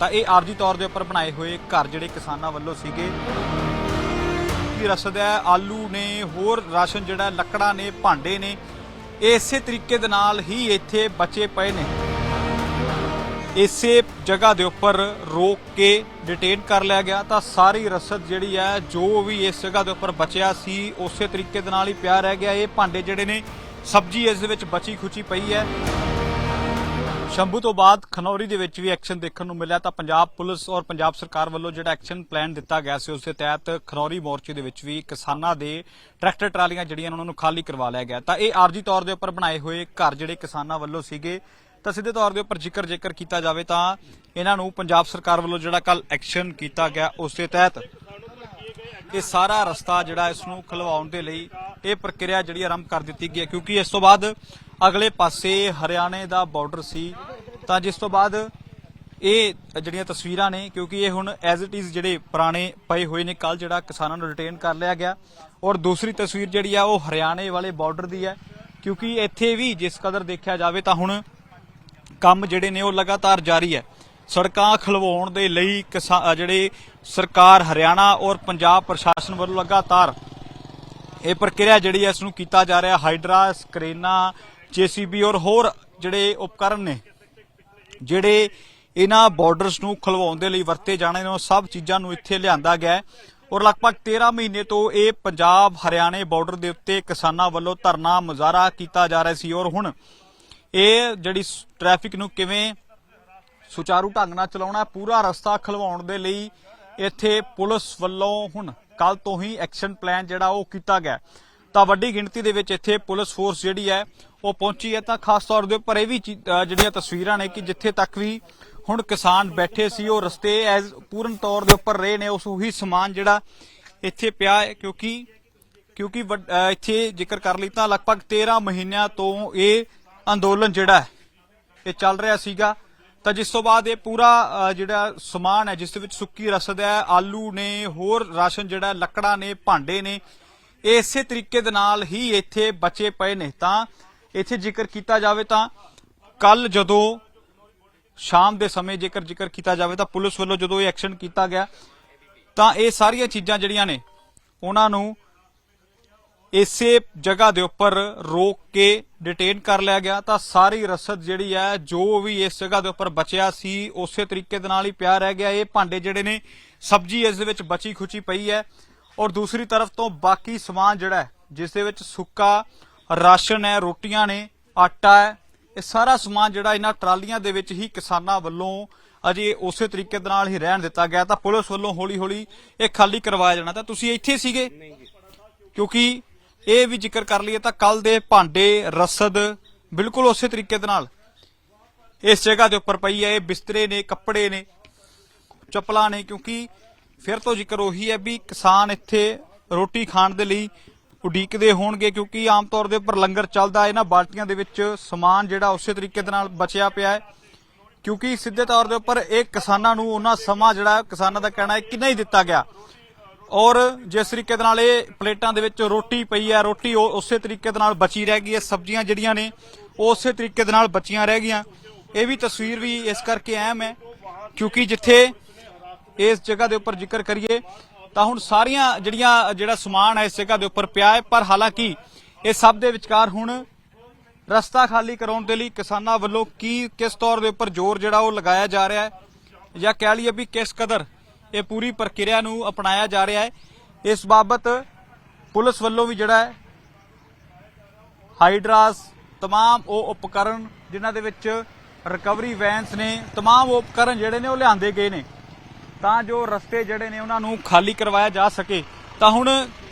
ਤਾਂ ਇਹ ਆਰਜੀ ਤੌਰ ਦੇ ਉੱਪਰ ਬਣਾਏ ਹੋਏ ਘਰ ਜਿਹੜੇ ਕਿਸਾਨਾਂ ਵੱਲੋਂ ਸੀਗੇ। ਕੀ ਰਸਦ ਹੈ? ਆਲੂ ਨੇ, ਹੋਰ ਰਾਸ਼ਨ ਜਿਹੜਾ, ਲੱਕੜਾਂ ਨੇ, ਭਾਂਡੇ ਨੇ ਇਹ ਇਸੇ ਤਰੀਕੇ ਦੇ ਨਾਲ ਹੀ ਇੱਥੇ ਬਚੇ ਪਏ ਨੇ। ਇਸੇ ਜਗ੍ਹਾ ਦੇ ਉੱਪਰ ਰੋਕ ਕੇ ਡਿਟੇਨ ਕਰ ਲਿਆ ਗਿਆ। ਤਾਂ ਸਾਰੀ ਰਸਦ ਜਿਹੜੀ ਹੈ, ਜੋ ਵੀ ਇਸ ਜਗ੍ਹਾ ਦੇ ਉੱਪਰ ਬਚਿਆ ਸੀ, ਉਸੇ ਤਰੀਕੇ ਦੇ ਨਾਲ ਹੀ ਪਿਆ ਰਹਿ ਗਿਆ। ਇਹ ਭਾਂਡੇ ਜਿਹੜੇ ਨੇ, ਸਬਜ਼ੀ ਇਸ ਦੇ ਵਿੱਚ ਬਚੀ ਖੁਚੀ ਪਈ ਹੈ। ਸ਼ੰਭੂ ਤੋਂ ਬਾਅਦ ਖਨੌਰੀ ਦੇ ਵਿੱਚ ਵੀ ਐਕਸ਼ਨ ਦੇਖਣ ਨੂੰ ਮਿਲਿਆ ਤਾਂ ਪੰਜਾਬ ਪੁਲਿਸ ਔਰ ਪੰਜਾਬ ਸਰਕਾਰ ਵੱਲੋਂ ਜਿਹੜਾ ਐਕਸ਼ਨ ਪਲਾਨ ਦਿੱਤਾ ਗਿਆ ਸੀ ਉਸ ਦੇ ਤਹਿਤ ਖਨੌਰੀ ਮੋਰਚੇ ਦੇ ਵਿੱਚ ਵੀ ਕਿਸਾਨਾਂ ਦੇ ਟਰੈਕਟਰ ਟਰਾਲੀਆਂ ਜਿਹੜੀਆਂ ਨੇ ਉਹਨਾਂ ਨੂੰ ਖਾਲੀ ਕਰਵਾ ਲਿਆ ਗਿਆ। ਤਾਂ ਇਹ ਆਰਜੀ ਤੌਰ ਦੇ ਉੱਪਰ ਬਣਾਏ ਹੋਏ ਘਰ ਜਿਹੜੇ ਕਿਸਾਨਾਂ ਵੱਲੋਂ ਸੀਗੇ, ਤਾਂ ਸਿੱਧੇ ਤੌਰ ਦੇ ਉੱਪਰ ਜ਼ਿਕਰ ਜੇਕਰ ਕੀਤਾ ਜਾਵੇ ਤਾਂ ਇਹਨਾਂ ਨੂੰ ਪੰਜਾਬ ਸਰਕਾਰ ਵੱਲੋਂ ਜਿਹੜਾ ਕੱਲ ਐਕਸ਼ਨ ਕੀਤਾ ਗਿਆ ਉਸ ਦੇ ਤਹਿਤ ਇਹ ਸਾਰਾ ਰਸਤਾ ਜਿਹੜਾ ਇਸ ਨੂੰ ਖਲਵਾਉਣ ਦੇ ਲਈ ਇਹ ਪ੍ਰਕਿਰਿਆ ਜਿਹੜੀ ਆਰੰਭ ਕਰ ਦਿੱਤੀ ਗਈ ਹੈ। ਕਿਉਂਕਿ ਇਸ ਤੋਂ ਬਾਅਦ ਅਗਲੇ ਪਾਸੇ ਹਰਿਆਣੇ ਦਾ ਬਾਰਡਰ ਸੀ ਤਾਂ ਜਿਸ ਤੋਂ ਬਾਅਦ ਇਹ ਜਿਹੜੀਆਂ ਤਸਵੀਰਾਂ ਨੇ, ਕਿਉਂਕਿ ਇਹ ਹੁਣ ਐਜ਼ ਇਟ ਇਜ਼ ਜਿਹੜੇ ਪੁਰਾਣੇ ਪਏ ਹੋਏ ਨੇ ਕੱਲ ਜਿਹੜਾ ਕਿਸਾਨਾਂ ਨੂੰ ਰਿਟੇਨ ਕਰ ਲਿਆ ਗਿਆ। ਔਰ ਦੂਸਰੀ ਤਸਵੀਰ ਜਿਹੜੀ ਆ, ਉਹ ਹਰਿਆਣੇ ਵਾਲੇ ਬਾਰਡਰ ਦੀ ਹੈ। ਕਿਉਂਕਿ ਇੱਥੇ ਵੀ ਜਿਸ ਕਦਰ ਦੇਖਿਆ ਜਾਵੇ ਤਾਂ ਹੁਣ ਕੰਮ ਜਿਹੜੇ ਨੇ, ਉਹ ਲਗਾਤਾਰ ਜਾਰੀ ਹੈ। ਸੜਕਾਂ ਖਲਵਾਉਣ ਦੇ ਲਈ ਕਿਸਾ- ਜਿਹੜੇ ਸਰਕਾਰ ਹਰਿਆਣਾ ਔਰ ਪੰਜਾਬ ਪ੍ਰਸ਼ਾਸਨ ਵੱਲੋਂ ਲਗਾਤਾਰ ਇਹ ਪ੍ਰਕਿਰਿਆ ਜਿਹੜੀ ਹੈ, ਇਸ ਨੂੰ ਕੀਤਾ ਜਾ ਰਿਹਾ। ਹਾਈਡਰਾ ਸਕਰੇਨਾ ਜੀਸੀਬੀ ਔਰ ਹੋਰ ਜਿਹੜੇ ਉਪਕਰਨ ਨੇ ਜਿਹੜੇ ਇਹਨਾਂ ਬਾਰਡਰਸ ਨੂੰ ਖਲਵਾਉਣ ਦੇ ਲਈ ਵਰਤੇ ਜਾਣੇ ਨੇ, ਉਹ ਸਭ ਚੀਜ਼ਾਂ ਨੂੰ ਇੱਥੇ ਲਿਆਂਦਾ ਗਿਆ ਔਰ ਲਗਭਗ 13 ਮਹੀਨੇ ਤੋਂ ਇਹ ਪੰਜਾਬ ਹਰਿਆਣੇ ਬਾਰਡਰ ਦੇ ਉੱਤੇ ਕਿਸਾਨਾਂ ਵੱਲੋਂ ਧਰਨਾ ਮੁਜ਼ਾਹਰਾ ਕੀਤਾ ਜਾ ਰਿਹਾ ਸੀ। ਔਰ ਹੁਣ ਇਹ ਜਿਹੜੀ ਸ- ਟ੍ਰੈਫਿਕ ਨੂੰ ਕਿਵੇਂ ਸੁਚਾਰੂ ਢੰਗ ਨਾਲ ਚਲਾਉਣਾ, ਪੂਰਾ ਰਸਤਾ ਖਲਵਾਉਣ ਦੇ ਲਈ ਇੱਥੇ ਪੁਲਿਸ ਵੱਲੋਂ ਹੁਣ ਕੱਲ ਤੋਂ ਹੀ ਐਕਸ਼ਨ ਪਲਾਨ ਜਿਹੜਾ ਉਹ ਕੀਤਾ ਗਿਆ ਤਾਂ ਵੱਡੀ ਗਿਣਤੀ ਦੇ ਵਿੱਚ ਇੱਥੇ ਪੁਲਿਸ ਫੋਰਸ ਜਿਹੜੀ ਹੈ ਉਹ ਪਹੁੰਚੀ ਹੈ ਤਾਂ ਖਾਸ ਤੌਰ ਦੇ ਉੱਪਰ ਇਹ ਵੀ ਜਿਹੜੀਆਂ ਤਸਵੀਰਾਂ ਨੇ ਕਿ ਜਿੱਥੇ ਤੱਕ ਵੀ ਹੁਣ ਕਿਸਾਨ ਬੈਠੇ ਸੀ, ਉਹ ਰਸਤੇ ਐਜ਼ ਪੂਰਨ ਤੌਰ ਦੇ ਉੱਪਰ ਰਹੇ ਨੇ, ਉਸ ਉਹੀ ਸਮਾਨ ਜਿਹੜਾ ਇੱਥੇ ਪਿਆ ਹੈ, ਕਿਉਂਕਿ ਕਿਉਂਕਿ ਇੱਥੇ ਜ਼ਿਕਰ ਕਰ ਲਈ ਤਾਂ ਲਗਭਗ 13 ਮਹੀਨਿਆਂ ਤੋਂ ਇਹ ਅੰਦੋਲਨ ਜਿਹੜਾ ਇਹ ਚੱਲ ਰਿਹਾ ਸੀਗਾ। ਤਾਂ ਜਿਸ ਤੋਂ ਬਾਅਦ ਇਹ ਪੂਰਾ ਜਿਹੜਾ ਸਮਾਨ ਹੈ, ਜਿਸ ਦੇ ਵਿੱਚ ਸੁੱਕੀ ਰਸਦ ਹੈ, ਆਲੂ ਨੇ, ਹੋਰ ਰਾਸ਼ਨ ਜਿਹੜਾ, ਲੱਕੜਾਂ ਨੇ, ਭਾਂਡੇ ਨੇ, ਇਹ ਇਸੇ ਤਰੀਕੇ ਦੇ ਨਾਲ ਹੀ ਇੱਥੇ ਬਚੇ ਪਏ ਨੇ। ਤਾਂ ਇੱਥੇ ਜ਼ਿਕਰ ਕੀਤਾ ਜਾਵੇ ਤਾਂ ਕੱਲ ਜਦੋਂ ਸ਼ਾਮ ਦੇ ਸਮੇਂ ਜੇਕਰ ਜ਼ਿਕਰ ਕੀਤਾ ਜਾਵੇ ਤਾਂ ਪੁਲਿਸ ਵੱਲੋਂ ਜਦੋਂ ਇਹ ਐਕਸ਼ਨ ਕੀਤਾ ਗਿਆ, ਤਾਂ ਇਹ ਸਾਰੀਆਂ ਚੀਜ਼ਾਂ ਜਿਹੜੀਆਂ ਨੇ, ਉਹਨਾਂ ਨੂੰ ਇਸੇ ਜਗ੍ਹਾ ਦੇ ਉੱਪਰ ਰੋਕ ਕੇ ਡਿਟੇਨ ਕਰ ਲਿਆ ਗਿਆ। ਤਾਂ ਸਾਰੀ ਰਸਦ ਜਿਹੜੀ ਹੈ, ਜੋ ਵੀ ਇਸ ਜਗ੍ਹਾ ਦੇ ਉੱਪਰ ਬਚਿਆ ਸੀ, ਉਸੇ ਤਰੀਕੇ ਦੇ ਨਾਲ ਹੀ ਪਿਆ ਰਹਿ ਗਿਆ। ਇਹ ਭਾਂਡੇ ਜਿਹੜੇ ਨੇ, ਸਬਜ਼ੀ ਇਸ ਦੇ ਵਿੱਚ ਬਚੀ ਖੁਚੀ ਪਈ ਹੈ। ਔਰ ਦੂਸਰੀ ਤਰਫ ਤੋਂ ਬਾਕੀ ਸਮਾਨ ਜਿਹੜਾ ਜਿਸ ਦੇ ਵਿੱਚ ਸੁੱਕਾ ਰਾਸ਼ਨ ਹੈ ਰੋਟੀਆਂ ਨੇ ਆਟਾ ਹੈ ਇਹ ਸਾਰਾ ਸਮਾਨ ਜਿਹੜਾ ਇਹਨਾਂ ਟਰਾਲੀਆਂ ਦੇ ਵਿੱਚ ਹੀ ਕਿਸਾਨਾਂ ਵੱਲੋਂ ਅਜੇ ਉਸੇ ਤਰੀਕੇ ਦੇ ਨਾਲ ਹੀ ਰਹਿਣ ਦਿੱਤਾ ਗਿਆ। ਤਾਂ ਪੁਲਿਸ ਵੱਲੋਂ ਹੌਲੀ-ਹੌਲੀ ਇਹ ਖਾਲੀ ਕਰਵਾਇਆ ਜਾਣਾ। ਤਾਂ ਤੁਸੀਂ ਇੱਥੇ ਸੀਗੇ? ਕਿਉਂਕਿ ਇਹ ਵੀ ਜ਼ਿਕਰ ਕਰ ਲਈਏ ਤਾਂ ਕੱਲ ਦੇ ਭਾਂਡੇ ਰਸਦ ਬਿਲਕੁਲ ਉਸੇ ਤਰੀਕੇ ਦੇ ਨਾਲ ਇਸ ਜਗ੍ਹਾ ਦੇ ਉੱਪਰ ਪਈ ਹੈ। ਇਹ ਬਿਸਤਰੇ ਨੇ ਕੱਪੜੇ ਨੇ ਚੱਪਲਾਂ ਨੇ ਕਿਉਂਕਿ ਫਿਰ ਤੋਂ ਜ਼ਿਕਰ ਉਹੀ ਹੈ ਵੀ ਕਿਸਾਨ ਇੱਥੇ ਰੋਟੀ ਖਾਣ ਦੇ ਲਈ ਉਡੀਕਦੇ ਹੋਣਗੇ ਕਿਉਂਕਿ ਆਮ ਤੌਰ ਦੇ ਉੱਪਰ ਲੰਗਰ ਚੱਲਦਾ ਹੈ, ਇਹਨਾਂ ਬਾਲਟੀਆਂ ਦੇ ਵਿੱਚ ਸਮਾਨ ਜਿਹੜਾ ਉਸੇ ਤਰੀਕੇ ਦੇ ਨਾਲ ਬਚਿਆ ਪਿਆ ਹੈ। ਕਿਉਂਕਿ ਸਿੱਧੇ ਤੌਰ ਦੇ ਉੱਪਰ ਇਹ ਕਿਸਾਨਾਂ ਨੂੰ ਉਹਨਾਂ ਸਮਾਂ ਜਿਹੜਾ ਕਿਸਾਨਾਂ ਦਾ ਕਹਿਣਾ ਹੈ ਕਿ ਨਹੀਂ ਦਿੱਤਾ ਗਿਆ। ਔਰ ਜਿਸ ਤਰੀਕੇ ਦੇ ਨਾਲ ਇਹ ਪਲੇਟਾਂ ਦੇ ਵਿੱਚ ਰੋਟੀ ਪਈ ਹੈ, ਰੋਟੀ ਉਹ ਉਸੇ ਤਰੀਕੇ ਦੇ ਨਾਲ ਬਚੀ ਰਹਿ ਗਈ ਹੈ, ਸਬਜ਼ੀਆਂ ਜਿਹੜੀਆਂ ਨੇ ਉਹ ਉਸੇ ਤਰੀਕੇ ਦੇ ਨਾਲ ਬਚੀਆਂ ਰਹਿ ਗਈਆਂ। ਇਹ ਵੀ ਤਸਵੀਰ ਵੀ ਇਸ ਕਰਕੇ ਅਹਿਮ ਹੈ ਕਿਉਂਕਿ ਜਿੱਥੇ ਇਸ ਜਗ੍ਹਾ ਦੇ ਉੱਪਰ ਜ਼ਿਕਰ ਕਰੀਏ ਤਾਂ ਹੁਣ ਸਾਰੀਆਂ ਜਿਹੜੀਆਂ ਜਿਹੜਾ ਸਮਾਨ ਹੈ ਇਸ ਜਗ੍ਹਾ ਦੇ ਉੱਪਰ ਪਿਆ ਹੈ ਪਰ ਹਾਲਾਂਕਿ ਇਹ ਸਭ ਦੇ ਵਿਚਕਾਰ ਹੁਣ ਰਸਤਾ ਖਾਲੀ ਕਰਾਉਣ ਦੇ ਲਈ ਕਿਸਾਨਾਂ ਵੱਲੋਂ ਕੀ ਕਿਸ ਤੌਰ ਦੇ ਉੱਪਰ ਜ਼ੋਰ ਜਿਹੜਾ ਉਹ ਲਗਾਇਆ ਜਾ ਰਿਹਾ ਹੈ ਜਾਂ ਕਹਿ ਲਈਏ ਵੀ ਕਿਸ ਕਦਰ ਇਹ ਪੂਰੀ ਪ੍ਰਕਿਰਿਆ ਨੂੰ ਅਪਣਾਇਆ ਜਾ ਰਿਹਾ ਹੈ ਇਸ ਬਾਬਤ ਪੁਲਿਸ ਵੱਲੋਂ ਵੀ ਜਿਹੜਾ ਹੈ ਹਾਈਡਰਾਸ तमाम ਉਹ ਉਪਕਰਨ ਜਿਨ੍ਹਾਂ ਦੇ ਵਿੱਚ ਰਿਕਵਰੀ ਵੈਨਸ ਨੇ तमाम ਉਹ ਉਪਕਰਨ ਜਿਹੜੇ ਨੇ ਉਹ ਲਿਆਂਦੇ ਗਏ ਨੇ ਤਾਂ ਜੋ ਰਸਤੇ ਜਿਹੜੇ ਨੇ ਉਹਨਾਂ ਨੂੰ ਖਾਲੀ ਕਰਵਾਇਆ ਜਾ ਸਕੇ। ਤਾਂ ਹੁਣ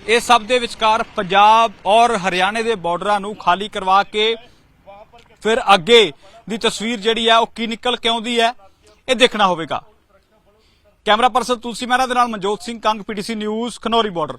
ਇਹ ਸਭ ਦੇ ਵਿਚਕਾਰ ਪੰਜਾਬ ਔਰ ਹਰਿਆਣੇ ਦੇ ਬਾਰਡਰਾਂ ਨੂੰ ਖਾਲੀ ਕਰਵਾ ਕੇ ਫਿਰ ਅੱਗੇ ਦੀ ਤਸਵੀਰ ਜਿਹੜੀ ਹੈ ਉਹ ਕੀ ਨਿਕਲ ਕੇ ਆਉਂਦੀ ਹੈ, ਇਹ ਦੇਖਣਾ ਹੋਵੇਗਾ। ਕੈਮਰਾ ਪਰਸਨ ਤੁਲਸੀ ਮਹਿਰਾ ਦੇ ਨਾਲ Manjot Singh, Kang PTC news, Khanauri border.